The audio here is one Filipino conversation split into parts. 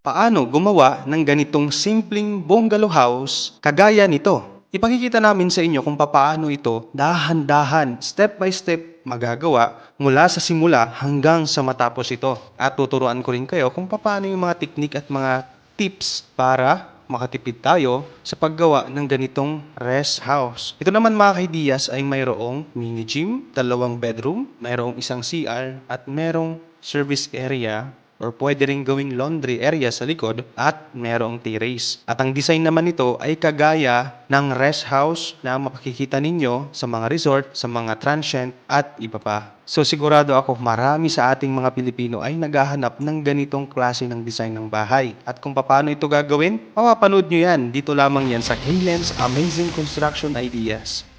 Paano gumawa ng ganitong simpleng bungalow house kagaya nito? Ipakikita namin sa inyo kung paano ito dahan-dahan, step by step magagawa mula sa simula hanggang sa matapos ito. At tuturuan ko rin kayo kung paano yung mga teknik at mga tips para makatipid tayo sa paggawa ng ganitong rest house. Ito naman mga kaidiyas ay mayroong mini gym, dalawang bedroom, mayroong isang CR at merong service area or pwede rin gawing laundry area sa likod at merong terrace. At ang design naman nito ay kagaya ng rest house na makikita ninyo sa mga resort, sa mga transient at iba pa. So sigurado ako marami sa ating mga Pilipino ay naghahanap ng ganitong klase ng design ng bahay. At kung paano ito gagawin, mapapanood nyo yan. Dito lamang yan sa Kalen's Amazing Construction Ideas.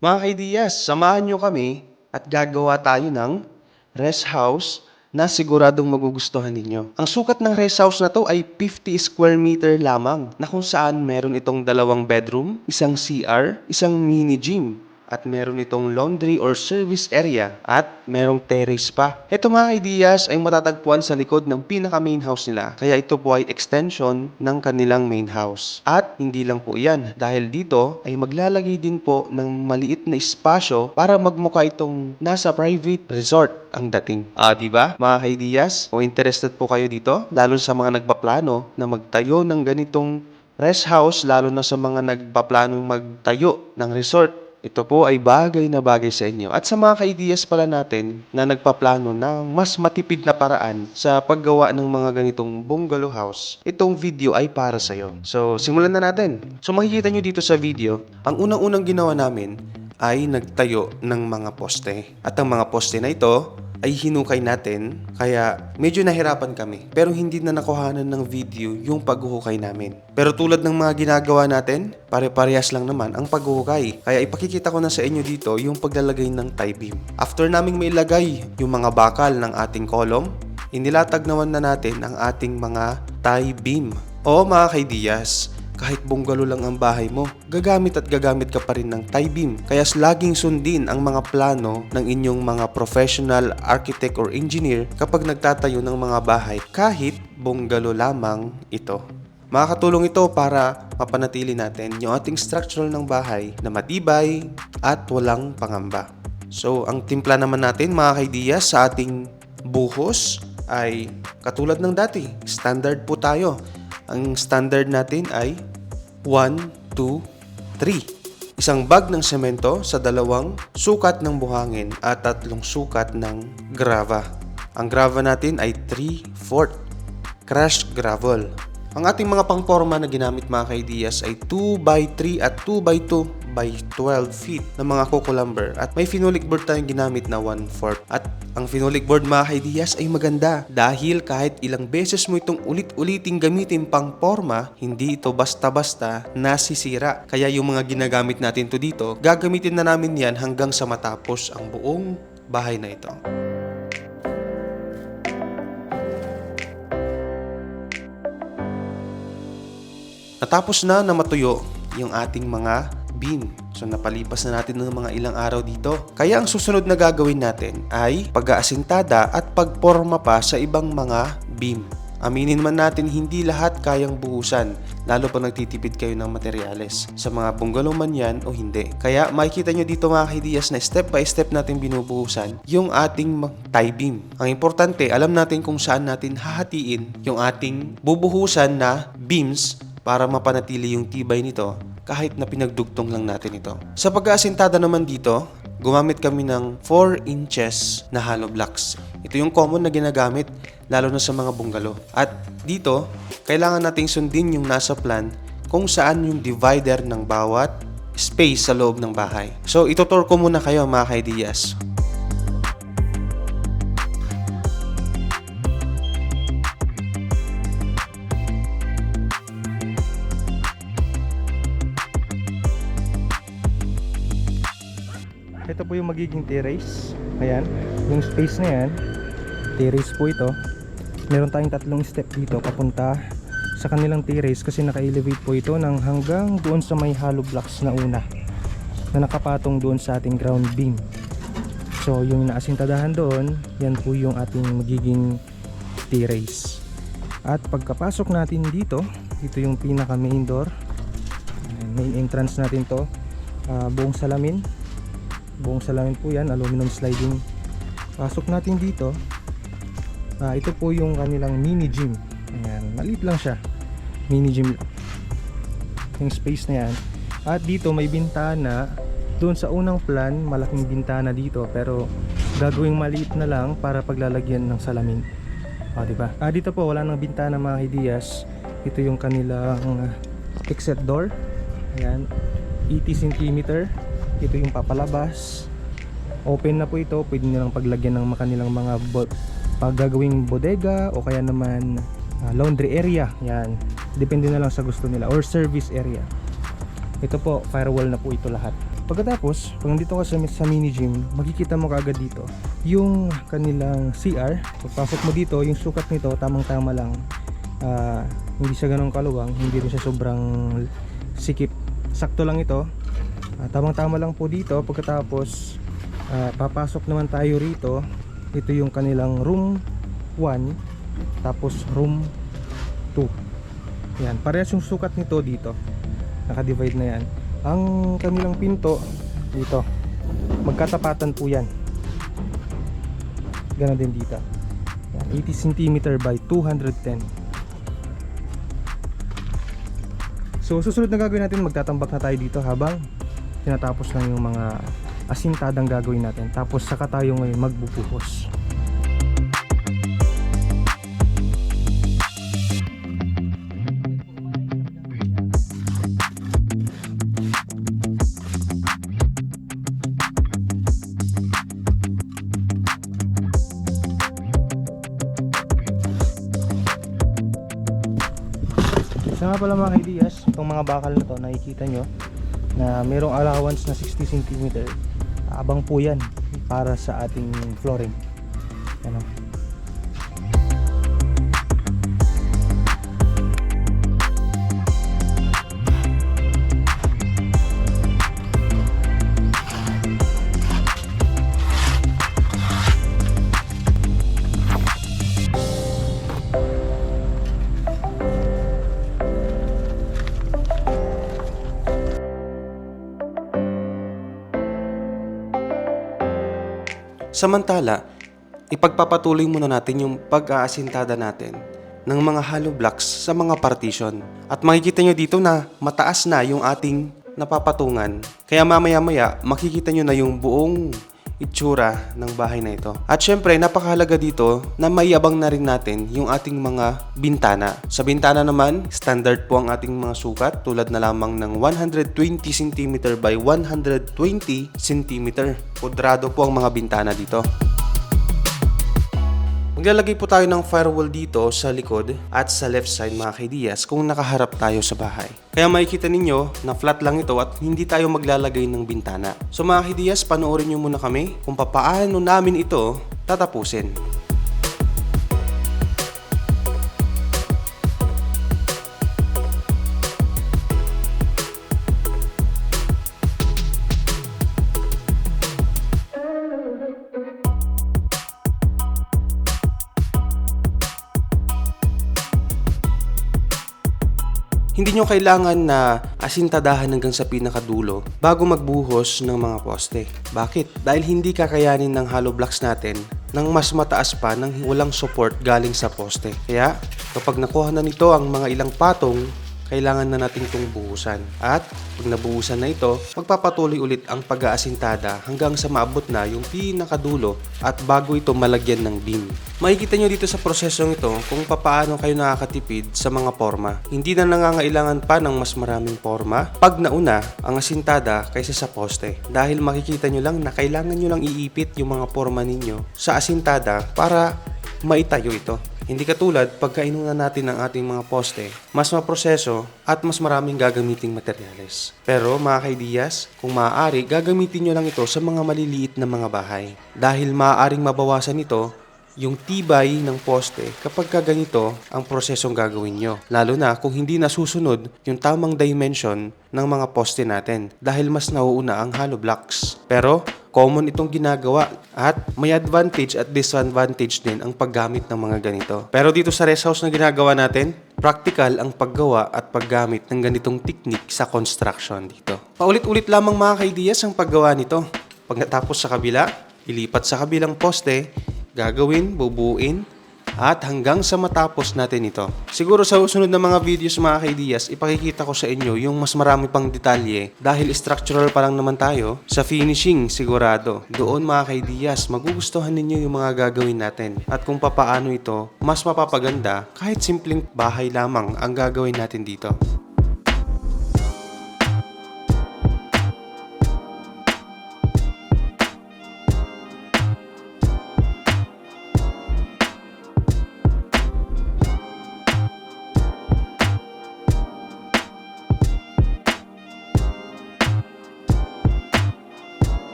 Mga kaidiyas, samahan nyo kami at gagawa tayo ng rest house na siguradong magugustuhan ninyo. Ang sukat ng rest house na to ay 50 square meter lamang na kung saan meron itong dalawang bedroom, isang CR, isang mini gym, at meron itong laundry or service area at merong terrace pa. Ito mga ideas ay matatagpuan sa likod ng pinaka main house nila. Kaya ito po ay extension ng kanilang main house. At hindi lang po iyan dahil dito ay maglalagay din po ng maliit na espasyo para magmukha itong nasa private resort ang dating. Ah, di ba? Mga kaidiyas, kung interested po kayo dito, lalo sa mga nagpaplano na magtayo ng ganitong rest house, lalo na sa mga nagpaplanong magtayo ng resort, ito po ay bagay na bagay sa inyo. At sa mga kaidiyas pala natin na nagpaplano ng mas matipid na paraan sa paggawa ng mga ganitong bungalow house, itong video ay para sa iyo. So, simulan na natin. So, makikita nyo dito sa video, ang unang-unang ginawa namin ay nagtayo ng mga poste. At ang mga poste na ito ay hinukay natin kaya medyo nahirapan kami pero hindi na nakuhanan ng video yung paghuhukay namin. Pero tulad ng mga ginagawa natin, pare-parehas lang naman ang paghuhukay. Kaya ipakikita ko na sa inyo dito yung paglalagay ng tie beam. After naming mailagay yung mga bakal ng ating kolom, inilatag naman na natin ang ating mga tie beam. O mga kaidiyas, kahit bungalo lang ang bahay mo, gagamit at gagamit ka pa rin ng tie beam. Kaya laging sundin ang mga plano ng inyong mga professional architect or engineer kapag nagtatayo ng mga bahay kahit bungalo lamang ito. Makakatulong ito para mapanatili natin yung ating structural ng bahay na matibay at walang pangamba. So, ang timpla naman natin mga kaidiyas sa ating buhos ay katulad ng dati. Standard po tayo. Ang standard natin ay 1, 2, 3. Isang bag ng semento sa dalawang sukat ng buhangin at tatlong sukat ng grava. Ang grava natin ay 3-4 crushed gravel. Ang ating mga pangporma na ginamit mga kaidiyas ay 2x3 at 2x2 by 12 feet ng mga coco lumber at may phenolic board tayong ginamit na 1/4 at ang phenolic board mga kaidiyas ay maganda. Dahil kahit ilang beses mo itong ulit-uliting gamitin pang forma hindi ito basta-basta nasisira. Kaya yung mga ginagamit natin to dito gagamitin na namin yan hanggang sa matapos ang buong bahay na ito. Natapos na na matuyo yung ating mga beam. So napalipas na natin ng mga ilang araw dito. Kaya ang susunod na gagawin natin ay pag-aasintada at pagporma pa sa ibang mga beam. Aminin man natin hindi lahat kayang buhusan, lalo pa nagtitipid kayo ng materyales. Sa mga bungalow man yan o hindi. Kaya makikita nyo dito mga kaidiyas na step by step natin binubuhusan yung ating tie beam. Ang importante, alam natin kung saan natin hahatiin yung ating bubuhusan na beams para mapanatili yung tibay nito kahit na pinagdugtong lang natin ito. Sa pag-aasintada naman dito, gumamit kami ng 4 inches na hollow blocks. Ito yung common na ginagamit lalo na sa mga bungalow. At dito, kailangan nating sundin yung nasa plan kung saan yung divider ng bawat space sa loob ng bahay. So, itutur ko muna kayo mga kaidiyas. Ito po yung magiging terrace. Ayan, yung space na yan, terrace po ito. Meron tayong tatlong step dito papunta sa kanilang terrace kasi naka-elevate po ito ng hanggang doon sa may hollow blocks na una na nakapatong doon sa ating ground beam. So yung naasintadahan doon, yan po yung ating magiging T-race. At pagkapasok natin dito, ito yung pinaka main door. Main entrance natin to. Ah, buong salamin. Buong salamin po yan, aluminum sliding. Pasok natin dito. Ah, ito po yung kanilang mini gym. Ayan, maliit lang siya. Mini gym. Yung space na yan. At dito may bintana. Doon sa unang plan, malaking bintana dito. Pero gagawing maliit na lang para paglalagyan ng salamin. O, diba? Ah, dito po, wala nang bintana mga hidiyas. Ito yung kanilang ah, exit door. Ayan. 80 cm. Ito yung papalabas. Open na po ito. Pwede nilang paglagyan ng kanilang mga bo- paggagawing bodega o kaya naman ah, laundry area. Yan. Depende na lang sa gusto nila. Or service area. Ito po, firewall na po ito lahat. Pagkatapos, pag nandito ka sa, sa mini gym, makikita mo kaagad dito yung kanilang CR. Pagpasok mo dito, yung sukat nito, tamang-tama lang. Ah, hindi siya ganong kaluwang, hindi rin siya sobrang sikip. Sakto lang ito. Ah, tamang-tama lang po dito. Pagkatapos, ah, papasok naman tayo rito. Ito yung kanilang room 1, tapos room 2. Yan, parehas yung sukat nito dito. Naka-divide na yan. Ang kanilang pinto dito. Magkatapatan po yan. Ganon din dito. Yan, 80 cm by 210. So susunod na gagawin natin, magtatambak na tayo dito habang tinatapos lang yung mga asintadang gagawin natin. Tapos saka tayo ngayon magbubuhos. Isa nga pala mga ideas, itong mga bakal na to, nakikita nyo na mayroong allowance na 60 cm. Abang po yan para sa ating flooring. Ano? Samantala, ipagpapatuloy muna natin yung pag-aasintada natin ng mga hollow blocks sa mga partition. At makikita nyo dito na mataas na yung ating napapatungan. Kaya mamaya-maya makikita nyo na yung buong itsura ng bahay na ito. At syempre, napakahalaga dito na maiabang na rin natin yung ating mga bintana. Sa bintana naman, standard po ang ating mga sukat tulad na lamang ng 120 cm by 120 cm. Kudrado po ang mga bintana dito. Maglalagay po tayo ng firewall dito sa likod at sa left side mga kaidiyas kung nakaharap tayo sa bahay. Kaya makikita ninyo na flat lang ito at hindi tayo maglalagay ng bintana. So mga kaidiyas, panoorin nyo muna kami kung papaano namin ito tatapusin. Hindi nyo kailangan na asintadahan hanggang sa pinakadulo bago magbuhos ng mga poste. Bakit? Dahil hindi kakayanin ng hollow blocks natin ng mas mataas pa nang walang support galing sa poste. Kaya kapag nakuha na nito ang mga ilang patong, kailangan na natin itong buhusan. At pag nabuhusan na ito, magpapatuloy ulit ang pag-aasintada hanggang sa maabot na yung pinakadulo at bago ito malagyan ng beam. Makikita nyo dito sa prosesong ito kung papaano kayo nakakatipid sa mga forma. Hindi na nangangailangan pa ng mas maraming forma pag nauna ang asintada kaysa sa poste. Dahil makikita nyo lang na kailangan nyo lang iipit yung mga forma ninyo sa asintada para maitayo ito. Hindi katulad pagka inuna natin ang ating mga poste, mas maproseso at mas maraming gagamiting materyales. Pero mga kaidiyas, kung maaari, gagamitin nyo lang ito sa mga maliliit na mga bahay. Dahil maaaring mabawasan ito yung tibay ng poste kapag ka ganito ang prosesong gagawin nyo. Lalo na kung hindi nasusunod yung tamang dimension ng mga poste natin dahil mas nauuna ang hollow blocks. Pero common itong ginagawa at may advantage at disadvantage din ang paggamit ng mga ganito. Pero dito sa rest house na ginagawa natin, practical ang paggawa at paggamit ng ganitong technique sa construction dito. Paulit-ulit lamang mga kaidiyas ang paggawa nito. Pag natapos sa kabila, ilipat sa kabilang poste, gagawin, bubuin, at hanggang sa matapos natin ito. Siguro sa susunod na mga videos mga kaidiyas, ipakikita ko sa inyo yung mas marami pang detalye dahil structural pa lang naman tayo. Sa finishing, sigurado. Doon mga kaidiyas, magugustuhan ninyo yung mga gagawin natin. At kung papaano ito, mas mapapaganda kahit simpleng bahay lamang ang gagawin natin dito.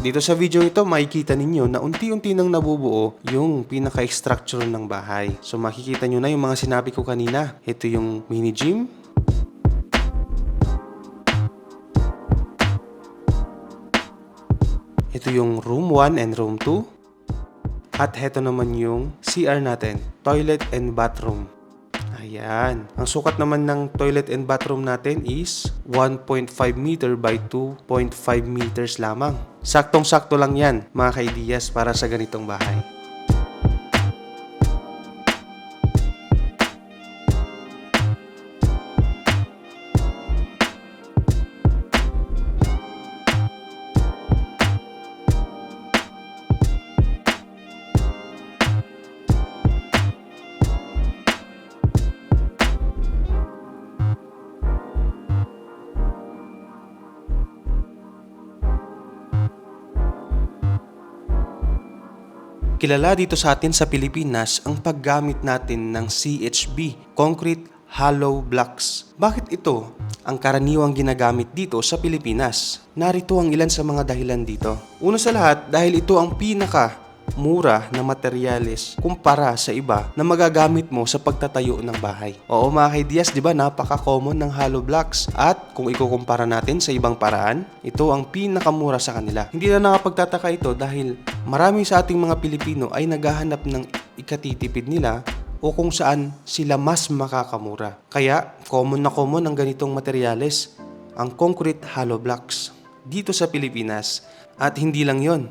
Dito sa video ito, makikita ninyo na unti-unti nang nabubuo yung pinaka-structure ng bahay. So makikita nyo na yung mga sinabi ko kanina. Ito yung mini gym. Ito yung room 1 and room 2. At heto naman yung CR natin, toilet and bathroom. Ayan. Ang sukat naman ng toilet and bathroom natin is 1.5 meter by 2.5 meters lamang. Saktong-sakto lang yan, mga kaidiyas, para sa ganitong bahay. Kilala dito sa atin sa Pilipinas ang paggamit natin ng CHB, Concrete Hollow Blocks. Bakit ito ang karaniwang ginagamit dito sa Pilipinas? Narito ang ilan sa mga dahilan dito. Una sa lahat, dahil ito ang pinaka mura na materyales kumpara sa iba na magagamit mo sa pagtatayo ng bahay. Oo mga kaidiyas, di ba napaka-common ng hollow blocks at kung ikukumpara natin sa ibang paraan, ito ang pinakamura sa kanila. Hindi na nakapagtataka ito dahil marami sa ating mga Pilipino ay naghahanap ng ikatitipid nila o kung saan sila mas makakamura. Kaya common na common ang ganitong materyales, ang concrete hollow blocks dito sa Pilipinas. At hindi lang yon,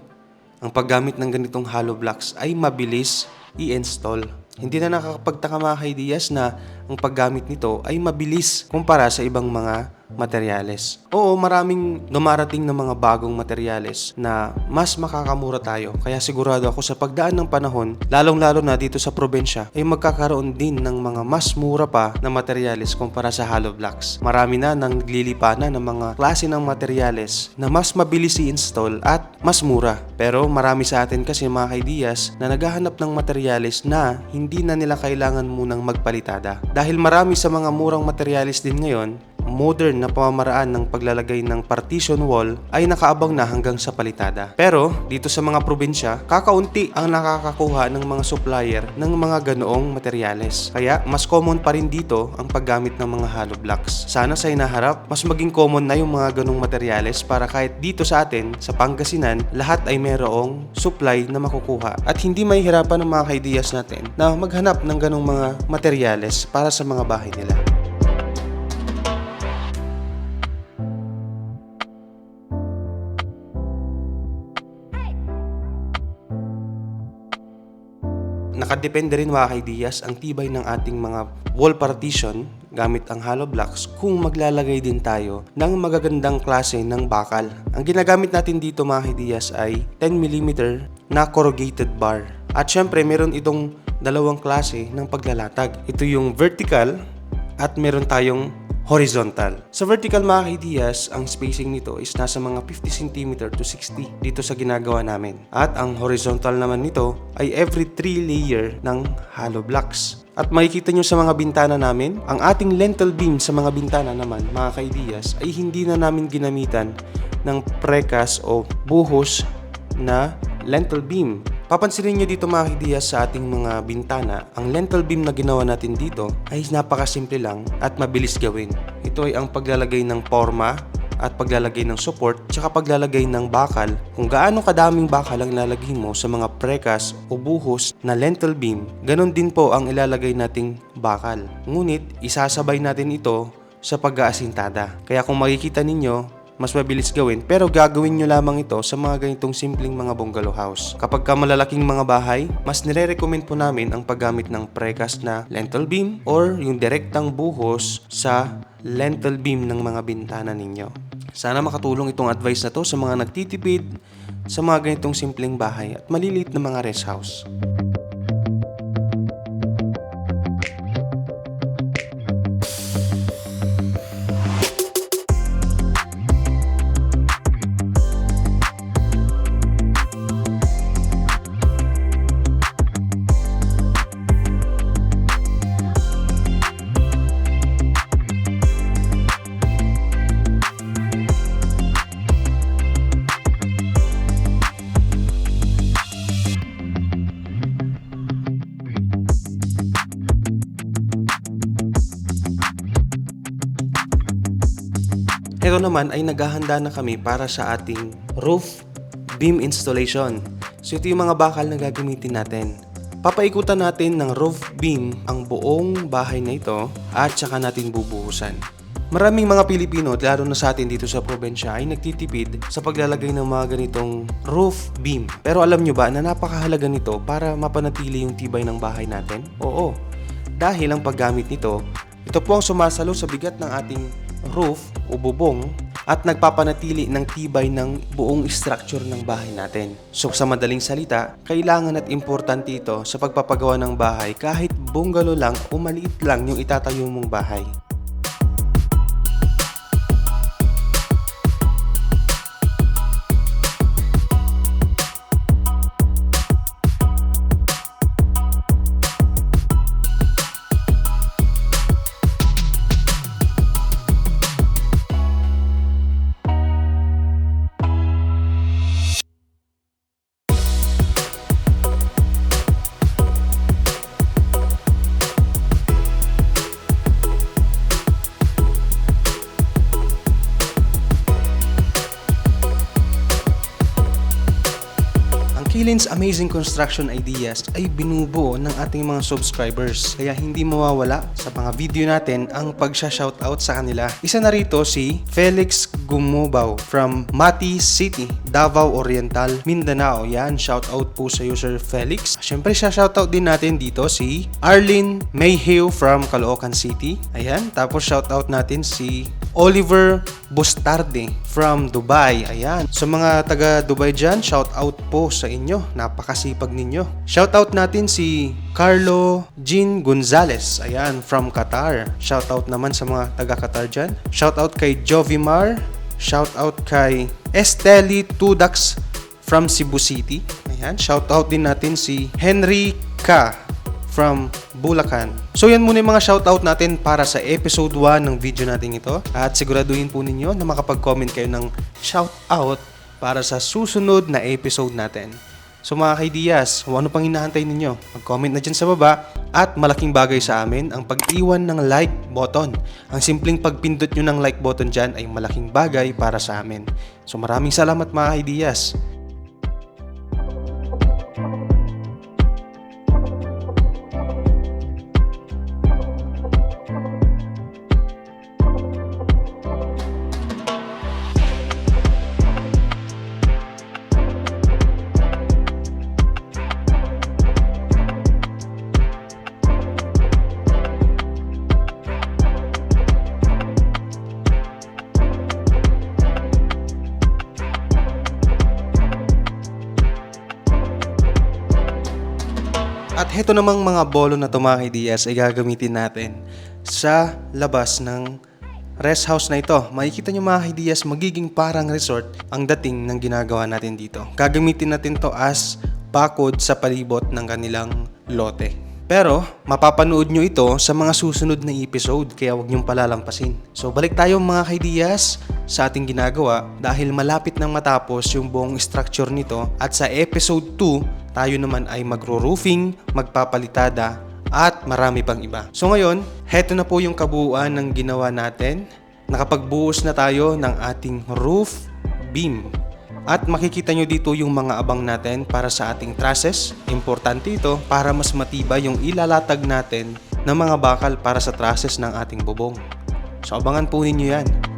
ang paggamit ng ganitong hollow blocks ay mabilis i-install. Hindi na nakakapagtaka mga kaidiyas na ang paggamit nito ay mabilis kumpara sa ibang mga materyales. Oo, maraming dumarating na mga bagong materyales na mas makakamura tayo. Kaya sigurado ako sa pagdaan ng panahon, lalong-lalo na dito sa probinsya, ay magkakaroon din ng mga mas mura pa na materyales kumpara sa hollow blocks. Marami na nang naglilipanan ng mga klase ng materyales na mas mabilis i-install at mas mura. Pero marami sa atin kasi mga kaidiyas na naghahanap ng materyales na hindi na nila kailangan munang magpalitada. Dahil marami sa mga murang materyales din ngayon, modern na pamamaraan ng paglalagay ng partition wall ay nakaabang na hanggang sa palitada. Pero dito sa mga probinsya, kakaunti ang nakakakuha ng mga supplier ng mga ganoong materyales. Kaya mas common pa rin dito ang paggamit ng mga hollow blocks. Sana sa inaharap, mas maging common na yung mga ganong materyales para kahit dito sa atin, sa Pangasinan, lahat ay merong supply na makukuha. At hindi mahihirapan ng mga kaidiyas natin na maghanap ng ganong mga materyales para sa mga bahay nila. Nakadepende rin mga kaidiyas ang tibay ng ating mga wall partition gamit ang hollow blocks kung maglalagay din tayo ng magagandang klase ng bakal. Ang ginagamit natin dito mga kaidiyas ay 10mm na corrugated bar. At syempre meron itong dalawang klase ng paglalatag. Ito yung vertical at meron tayong horizontal. Sa vertical mga kaidiyas, ang spacing nito is nasa mga 50 cm to 60 dito sa ginagawa namin. At ang horizontal naman nito ay every 3 layer ng hollow blocks. At makikita nyo sa mga bintana namin, ang ating lentil beam sa mga bintana naman, mga kaidiyas, ay hindi na namin ginamitan ng precast o buhos na lentil beam. Papansinin nyo dito mga kaidiyas sa ating mga bintana, ang lentil beam na ginawa natin dito ay napakasimple lang at mabilis gawin. Ito ay ang paglalagay ng forma at paglalagay ng support tsaka paglalagay ng bakal. Kung gaano kadaming bakal ang ilalagay mo sa mga precast o buhos na lentil beam ganon din po ang ilalagay nating bakal. Ngunit isasabay natin ito sa pag-aasintada. Kaya kung makikita ninyo mas mabilis gawin pero gagawin nyo lamang ito sa mga ganitong simpleng mga bungalow house. Kapag ka malalaking mga bahay, mas nire-recommend po namin ang paggamit ng precast na lentil beam or yung direktang buhos sa lentil beam ng mga bintana ninyo. Sana makatulong itong advice na to sa mga nagtitipid sa mga ganitong simpleng bahay at maliliit na mga rest house. Ito naman ay naghahanda na kami para sa ating roof beam installation. So ito yung mga bakal na gagamitin natin. Papaikutan natin ng roof beam ang buong bahay na ito at saka natin bubuhusan. Maraming mga Pilipino, lalo na sa atin dito sa probinsya, ay nagtitipid sa paglalagay ng mga ganitong roof beam. Pero alam nyo ba na napakahalaga nito para mapanatili yung tibay ng bahay natin? Oo, dahil ang paggamit nito, ito po ang sumasalo sa bigat ng ating roof o bubong at nagpapanatili ng tibay ng buong structure ng bahay natin. So sa madaling salita, kailangan at importante ito sa pagpapagawa ng bahay kahit bungalow lang o maliit lang yung itatayo mong bahay. Kilin's Amazing Construction Ideas ay binubuo ng ating mga subscribers kaya hindi mawawala sa mga video natin ang pagsha-shoutout sa kanila. Isa na rito si Felix Gumubaw from Mati City, Davao Oriental, Mindanao. Yan, shoutout po sa user Felix. Siyempre, shoutout din natin dito si Arlene Mayhew from Caloocan City. Ayan, tapos shoutout natin si Oliver Bustarde from Dubai. Ayan. Sa mga taga Dubai dyan, shout out po sa inyo. Napakasipag ninyo. Shout out natin si Carlo Jean Gonzalez. Ayan, from Qatar. Shout out naman sa mga taga Qatar dyan. Shout out kay Jovimar. Shout out kay Esteli Tudax from Cebu City. Ayan, shout out din natin si Henry K from Bulacan. So yan muna yung mga shoutout natin para sa episode 1 ng video natin ito. At siguraduhin po ninyo na makapag-comment kayo ng shoutout para sa susunod na episode natin. So mga kung ano pang hinahantay ninyo, mag-comment na dyan sa baba at malaking bagay sa amin ang pag-iwan ng like button. Ang simpleng pagpindot nyo ng like button dyan ay malaking bagay para sa amin. So maraming salamat mga kaidiyas. At heto namang mga bolo na to mga ideas ay gagamitin natin sa labas ng rest house na ito, makikita nyo mga ideas magiging parang resort ang dating ng ginagawa natin dito. Gagamitin natin to as bakod sa palibot ng kanilang lote. Pero, mapapanood nyo ito sa mga susunod na episode, kaya huwag nyong palalampasin. So, balik tayo mga kaidiyas sa ating ginagawa dahil malapit nang matapos yung buong structure nito at sa episode 2, tayo naman ay magro-roofing, magpapalitada, at marami pang iba. So ngayon, heto na po yung kabuuan ng ginawa natin. Nakapagbuhos na tayo ng ating roof beam. At makikita nyo dito yung mga abang natin para sa ating trusses. Importante ito para mas matibay yung ilalatag natin ng mga bakal para sa trusses ng ating bubong. So abangan po ninyo yan.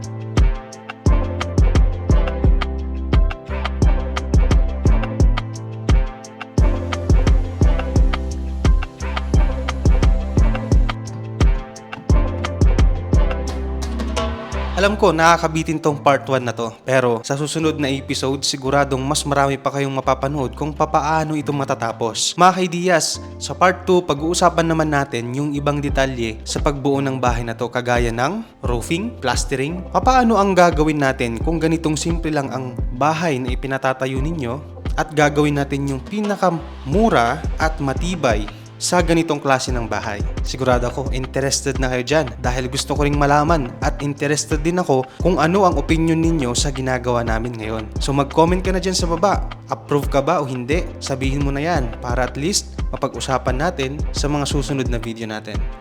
Alam ko, nakakabitin tong part 1 na to. Pero sa susunod na episode, siguradong mas marami pa kayong mapapanood kung papaano ito matatapos. Mga kaidiyas, sa part 2, pag-uusapan naman natin yung ibang detalye sa pagbuo ng bahay na to kagaya ng roofing, plastering. Papaano ang gagawin natin kung ganitong simple lang ang bahay na ipinatatayo ninyo at gagawin natin yung pinakamura at matibay sa ganitong klase ng bahay. Sigurado ako, interested na kayo dyan dahil gusto ko ring malaman at interested din ako kung ano ang opinion ninyo sa ginagawa namin ngayon. So mag-comment ka na dyan sa baba. Approve ka ba o hindi? Sabihin mo na yan para at least mapag-usapan natin sa mga susunod na video natin.